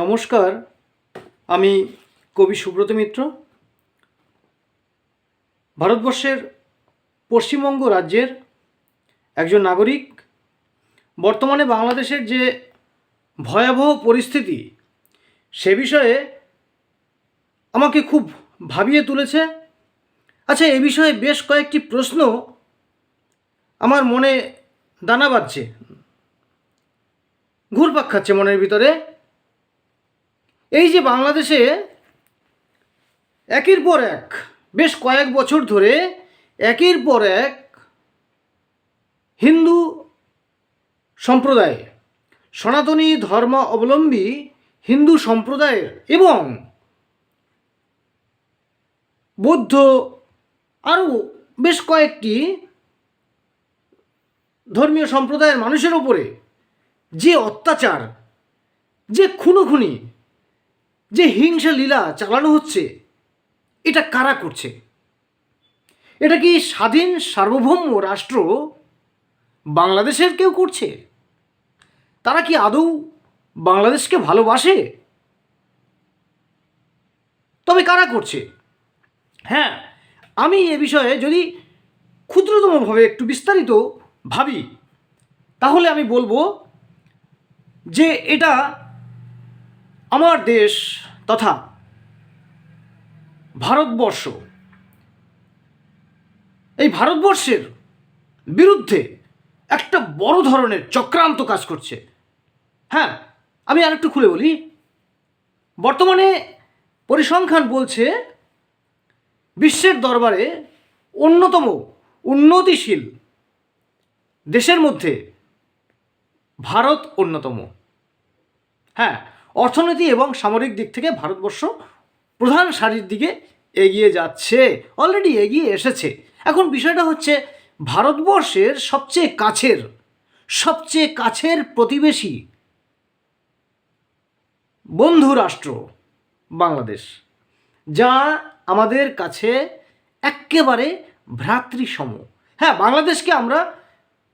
নমস্কার, আমি কবি সুব্রত মিত্র। ভারতবর্ষের পশ্চিমবঙ্গ রাজ্যের একজন নাগরিক। বর্তমানে বাংলাদেশের যে ভয়াবহ পরিস্থিতি, সে বিষয়ে আমাকে খুব ভাবিয়ে তুলেছে। আচ্ছা এ বিষয়ে বেশ কয়েকটি প্রশ্ন আমার মনে দানা বাঁধছে, ঘুরপাক খাচ্ছে মনের ভিতরে। এই যে বাংলাদেশে একের পর এক, বেশ কয়েক বছর ধরে একের পর এক হিন্দু সম্প্রদায়, সনাতনী ধর্ম অবলম্বী হিন্দু সম্প্রদায়ের এবং বৌদ্ধ আরও বেশ কয়েকটি ধর্মীয় সম্প্রদায়ের মানুষের ওপরে যে অত্যাচার, যে খুনোখুনি যে হিংসা লীলা চালানো হচ্ছে, এটা কারা করছে? এটা কি স্বাধীন সার্বভৌম রাষ্ট্র বাংলাদেশের কেউ করছে? তারা কি আদৌ বাংলাদেশকে ভালোবাসে? তবে কারা করছে? হ্যাঁ আমি এ বিষয়ে যদি ক্ষুদ্রতমভাবে একটু বিস্তারিত ভাবি, তাহলে আমি বলব যে এটা আমার দেশ তথা ভারতবর্ষ, এই ভারতবর্ষের বিরুদ্ধে একটা বড় ধরনের চক্রান্ত কাজ করছে। হ্যাঁ আমি আরেকটু খুলে বলি। বর্তমানে পরিসংখ্যান বলছে, বিশ্বের দরবারে অন্যতম উন্নতিশীল দেশের মধ্যে ভারত অন্যতম। হ্যাঁ অর্থনীতি এবং সামরিক দিক থেকে ভারতবর্ষ প্রধান সারির দিকে এগিয়ে যাচ্ছে অলরেডি এগিয়ে এসেছে। এখন বিষয়টা হচ্ছে, ভারতবর্ষের সবচেয়ে কাছের সবচেয়ে কাছের প্রতিবেশী বন্ধু রাষ্ট্র বাংলাদেশ, যা আমাদের কাছে একেবারে ভ্রাতৃসম। হ্যাঁ বাংলাদেশকে আমরা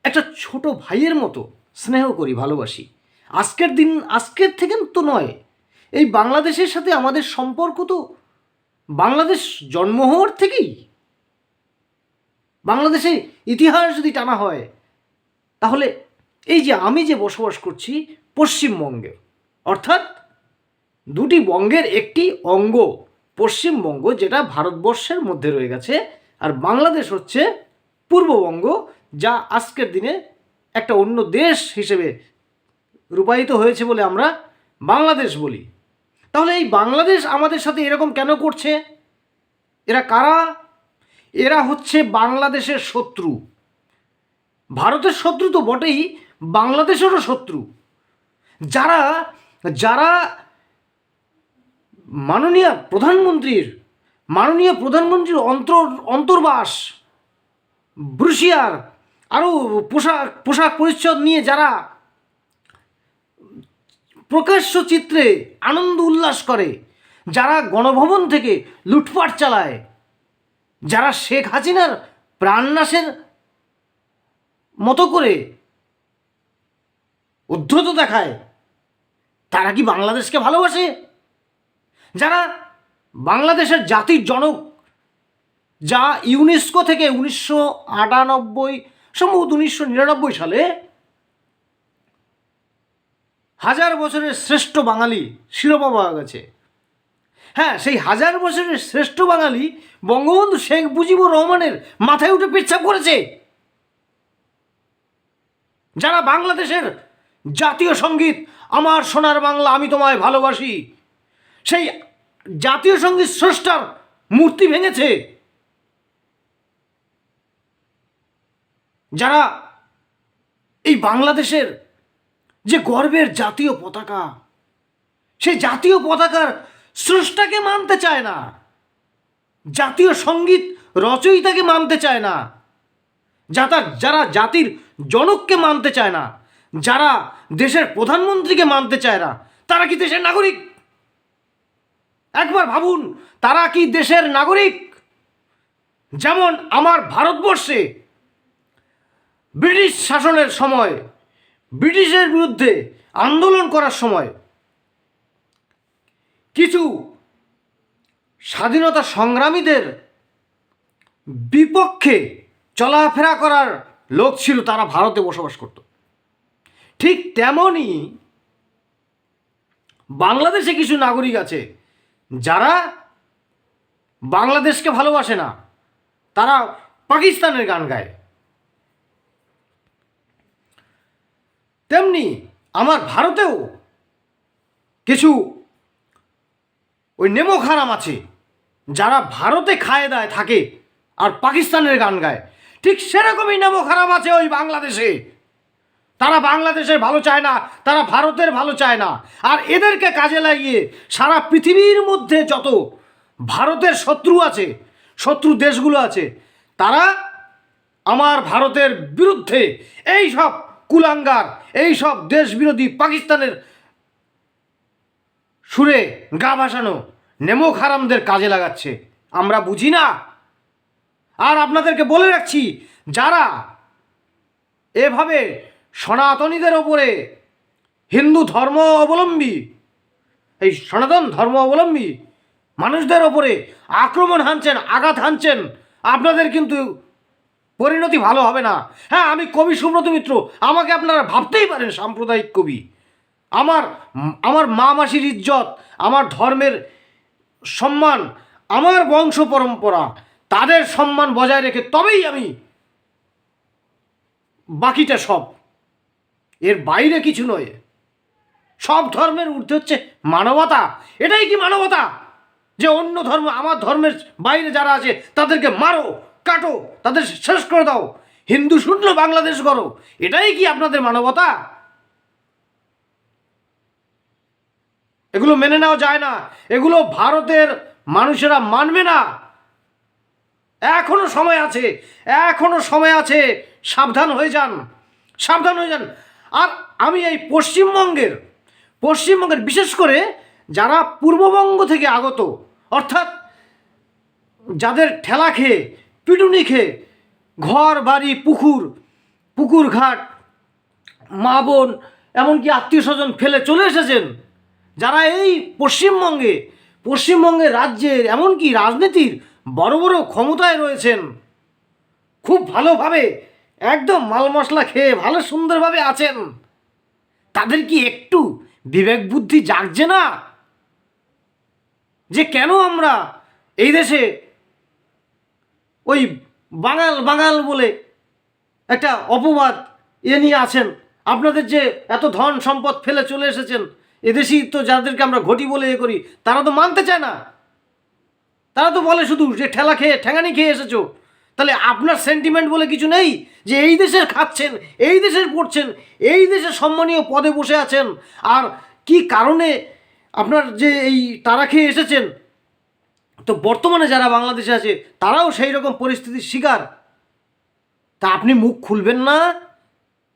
একটা ছোট ভাইয়ের মতো স্নেহ করি, ভালোবাসি। আজকের দিন, আজকের থেকে তো নয়। এই বাংলাদেশের সাথে আমাদের সম্পর্ক তো বাংলাদেশ জন্ম হওয়ার থেকেই। বাংলাদেশে ইতিহাস যদি টানা হয়, তাহলে এই যে আমি যে বসবাস করছি পশ্চিমবঙ্গে, অর্থাৎ দুটি বঙ্গের একটি অঙ্গ পশ্চিমবঙ্গ যেটা ভারতবর্ষের মধ্যে রয়ে গেছে, আর বাংলাদেশ হচ্ছে পূর্ববঙ্গ, যা আজকের দিনে একটা অন্য দেশ হিসেবে রূপায়িত হয়েছে বলে আমরা বাংলাদেশ বলি। তাহলে এই বাংলাদেশ আমাদের সাথে এরকম কেন করছে? এরা কারা? এরা হচ্ছে বাংলাদেশের শত্রু। ভারতের শত্রু তো বটেই, বাংলাদেশেরও শত্রু। যারা যারা মাননীয় প্রধানমন্ত্রীর মাননীয় প্রধানমন্ত্রীর অন্তর, অন্তর্বাস, ব্রুশিয়ার, আরও পোশাক পোশাক পরিচ্ছদ নিয়ে যারা প্রকাশ্য চিত্রে আনন্দ উল্লাস করে, যারা গণভবন থেকে লুটপাট চালায়, যারা শেখ হাসিনার প্রাণনাশের মতো করে উদ্ধত দেখায়, তারা কি বাংলাদেশকে ভালোবাসে? যারা বাংলাদেশের জাতির জনক, যা ইউনেস্কো থেকে উনিশশো আটানব্বই, সম্ভবত উনিশশো নিরানব্বই সালে হাজার বছরের শ্রেষ্ঠ বাঙালি শিরোপা পাওয়া গেছে। হ্যাঁ সেই হাজার বছরের শ্রেষ্ঠ বাঙালি বঙ্গবন্ধু শেখ মুজিবুর রহমানের মাথায় উঠে পেচ্ছাপ করেছে। যারা বাংলাদেশের জাতীয় সংগীত, আমার সোনার বাংলা আমি তোমায় ভালোবাসি, সেই জাতীয় সংগীত স্রষ্টার মূর্তি ভেঙেছে। যারা এই বাংলাদেশের যে গর্বের জাতীয় পতাকা। সেই জাতীয় পতাকার স্রষ্টাকে মানতে চায় না। জাতীয় সংগীত রচয়িতাকে মানতে চায় না। যারা যারা জাতির জনককে মানতে চায় না, যারা দেশের প্রধানমন্ত্রীকে মানতে চায় না, তারা কি দেশের নাগরিক? একবার ভাবুন, তারা কি দেশের নাগরিক? যেমন আমার ভারতবর্ষে ব্রিটিশ শাসনের সময় ব্রিটিশের বিরুদ্ধে আন্দোলন করার সময় কিছু স্বাধীনতা সংগ্রামীদের বিপক্ষে চলাফেরা করার লোক ছিল তারা ভারতে বসবাস করত। ঠিক তেমনই বাংলাদেশে কিছু নাগরিক আছে যারা বাংলাদেশকে ভালোবাসে না, তারা পাকিস্তানের গান গায়। তেমনি আমার ভারতেও কিছু ওই নেমো খারাম আছে, যারা ভারতে খায় দায় থাকে আর পাকিস্তানের গান গায়। ঠিক সেরকমই নেমো খারাপ আছে ওই বাংলাদেশে। তারা বাংলাদেশের ভালো চায় না, তারা ভারতের ভালো চায় না। আর এদেরকে কাজে লাগিয়ে সারা পৃথিবীর মধ্যে যত ভারতের শত্রু আছে, শত্রু দেশগুলো আছে, তারা আমার ভারতের বিরুদ্ধে এই সব কুলাঙ্গার এই সব পাকিস্তানের সুরে গা ভাসানো নেমো খারামদের কাজে লাগাচ্ছে। আমরা বুঝি না। আর আপনাদেরকে বলে রাখছি, যারা এভাবে সনাতনীদের ওপরে হিন্দু ধর্ম অবলম্বী, এই সনাতন ধর্ম অবলম্বী মানুষদের ওপরে আক্রমণ হানছেন, আঘাত হানছেন, আপনাদের কিন্তু পরিণতি ভালো হবে না। হ্যাঁ আমি কবি সুব্রত মিত্র। আমাকে আপনারা ভাবতেই পারেন সাম্প্রদায়িক কবি। আমার আমার মা মাসির ইজ্জত, আমার ধর্মের সম্মান, আমার বংশ পরম্পরা, তাদের সম্মান বজায় রেখে তবেই আমি বাকিটা সব। এর বাইরে কিছু নয়। সব ধর্মের ঊর্ধ্বে হচ্ছে মানবতা। এটাই কি মানবতা? যে অন্য ধর্ম, আমার ধর্মের বাইরে যারা আছে, তাদেরকে মারো। কাটো, তাদের শেষ করে দাও। হিন্দু শূন্য বাংলাদেশ করো এটাই কি আপনাদের মানবতা? এগুলো মেনে নেওয়া যায় না। এগুলো ভারতের মানুষেরা মানবে না। এখনও সময় আছে, এখনও সময় আছে। সাবধান হয়ে যান, সাবধান হয়ে যান। আর আমি এই পশ্চিমবঙ্গের পশ্চিমবঙ্গের বিশেষ করে যারা পূর্ববঙ্গ থেকে আগত, অর্থাৎ যাদের ঠেলা খেয়ে পিটুনি খেয়ে ঘর, বাড়ি, পুকুর পুকুর ঘাট, মা বোন, এমনকি আত্মীয় স্বজন ফেলে চলে এসেছেন। যারা এই পশ্চিমবঙ্গে, পশ্চিমবঙ্গের রাজ্যের, এমনকি রাজনীতির বড় বড় ক্ষমতায় রয়েছেন, খুব ভালোভাবে, একদম মাল মশলা খেয়ে ভালো সুন্দরভাবে আছেন। তাদের কি একটু বিবেক বুদ্ধি জাগছে না? যে কেন আমরা এই দেশে ওই বাঙাল বাঙাল বলে একটা অপবাদ এ নিয়ে আছেন। আপনাদের যে এত ধন সম্পদ ফেলে চলে এসেছেন, এদেশেই তো যাদেরকে আমরা ঘটি বলে এ করি, তারা তো মানতে চায় না। তারা তো বলে শুধু যে ঠেলা খেয়ে ঠেঙানি খেয়ে এসেছ। তাহলে আপনার সেন্টিমেন্ট বলে কিছু নেই? যে এই দেশের খাচ্ছেন, এই দেশের পড়ছেন, এই দেশের সম্মানীয় পদে বসে আছেন। আর কি কারণে আপনার যে এই তারা খেয়ে এসেছেন তো বর্তমানে যারা বাংলাদেশে আছে, তারাও সেই রকম পরিস্থিতির শিকার। তা আপনি মুখ খুলবেন না?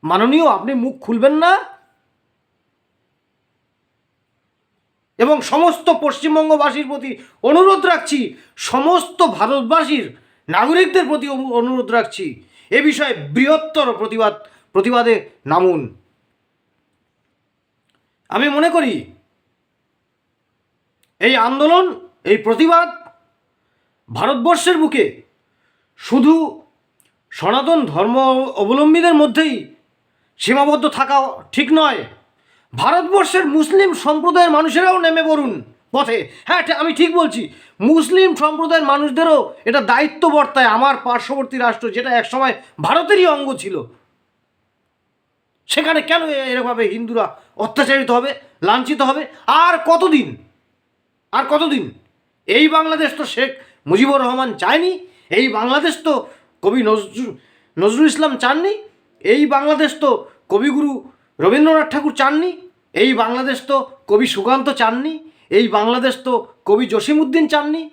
মাননীয়, আপনি মুখ খুলবেন না? এবং সমস্ত পশ্চিমবঙ্গবাসীর প্রতি অনুরোধ রাখছি, সমস্ত ভারতবাসীর নাগরিকদের প্রতি অনু- অনুরোধ রাখছি। এ বিষয়ে বৃহত্তর প্রতিবাদ, প্রতিবাদে নামুন। আমি মনে করি, এই আন্দোলন এই প্রতিবাদ ভারতবর্ষের বুকে শুধু সনাতন ধর্ম অবলম্বীদের মধ্যেই সীমাবদ্ধ থাকা ঠিক নয়, ভারতবর্ষের মুসলিম সম্প্রদায়ের মানুষেরাও নেমে পড়ুন পথে। হ্যাঁ আমি ঠিক বলছি, মুসলিম সম্প্রদায়ের মানুষদেরও এটা দায়িত্ব বর্তায় আমার পার্শ্ববর্তী রাষ্ট্র, যেটা একসময় ভারতেরই অঙ্গ ছিল। সেখানে কেন এরকমভাবে হিন্দুরা অত্যাচারিত হবে, লাঞ্ছিত হবে? আর কতদিন? আর কতদিন? এই বাংলাদেশ তো শেখ মুজিবুর রহমান চায়নি, এই বাংলাদেশ তো কবি নজরুল নজরুল ইসলাম চাননি, এই বাংলাদেশ তো কবিগুরু রবীন্দ্রনাথ ঠাকুর চাননি, এই বাংলাদেশ তো কবি সুকান্ত চাননি, এই বাংলাদেশ তো কবি জসিমউদ্দিন চাননি।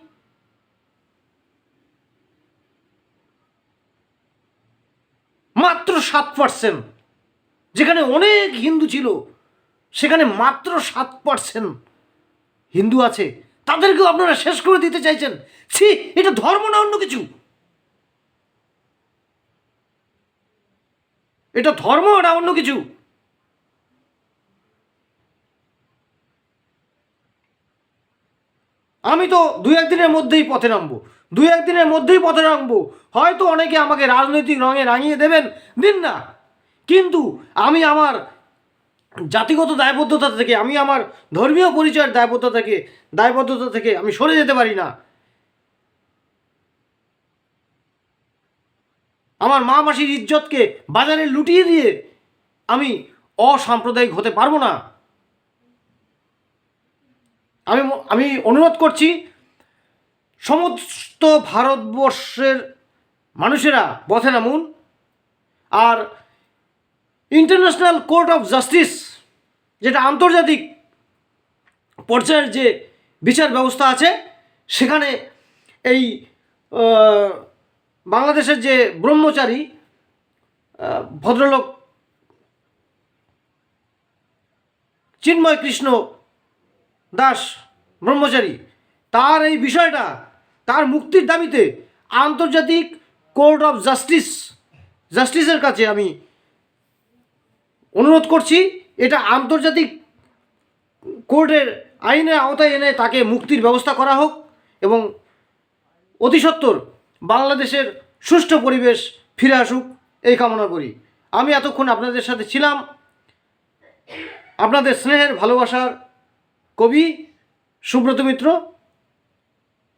মাত্র সাত পার্সেন্ট যেখানে অনেক হিন্দু ছিল, সেখানে মাত্র সাত পার্সেন্ট হিন্দু আছে। তাদেরকেও আপনারা শেষ করে দিতে চাইছেন। ছি, এটা ধর্ম না অন্য কিছু? এটা ধর্ম না অন্য কিছু? আমি তো দু একদিনের মধ্যেই পথে নামবো। দু একদিনের মধ্যেই পথে নামবো। হয়তো অনেকে আমাকে রাজনৈতিক রঙে রাঙিয়ে দেবেন। দিন না। কিন্তু আমি আমার জাতিগত দায়বদ্ধতা থেকে, আমি আমার ধর্মীয় পরিচয়ের দায়বদ্ধতা থেকে দায়বদ্ধতা থেকে আমি সরে যেতে পারি না। আমার মা মাসির ইজ্জতকে বাজারে লুটিয়ে দিয়ে আমি অসাম্প্রদায়িক হতে পারব না। আমি আমি অনুরোধ করছি, সমস্ত ভারতবর্ষের মানুষেরা পথে নামুন আর ইন্টারন্যাশনাল কোর্ট অফ জাস্টিস যেটা আন্তর্জাতিক পর্যায়ের যে বিচার ব্যবস্থা আছে, সেখানে এই বাংলাদেশের যে ব্রহ্মচারী ভদ্রলোক চিন্ময় কৃষ্ণ দাস ব্রহ্মচারী, তার এই বিষয়টা, তার মুক্তির দাবিতে আন্তর্জাতিক কোর্ট অফ জাস্টিস, জাস্টিসের কাছে আমি অনুরোধ করছি। এটা আন্তর্জাতিক কোর্টের আইনের আওতায় এনে তাকে মুক্তির ব্যবস্থা করা হোক এবং অতি সত্বর বাংলাদেশের সুষ্ঠু পরিবেশ ফিরে আসুক, এই কামনা করি। আমি এতক্ষণ আপনাদের সাথে ছিলাম। আপনাদের স্নেহের, ভালোবাসার কবি সুব্রত মিত্র,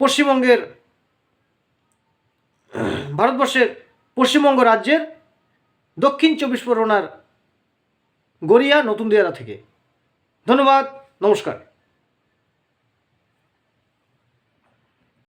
পশ্চিমবঙ্গের, ভারতবর্ষের পশ্চিমবঙ্গ রাজ্যের দক্ষিণ চব্বিশ পরগনার গড়িয়া নতুন দিয়ারা থেকে। ধন্যবাদ নমস্কার।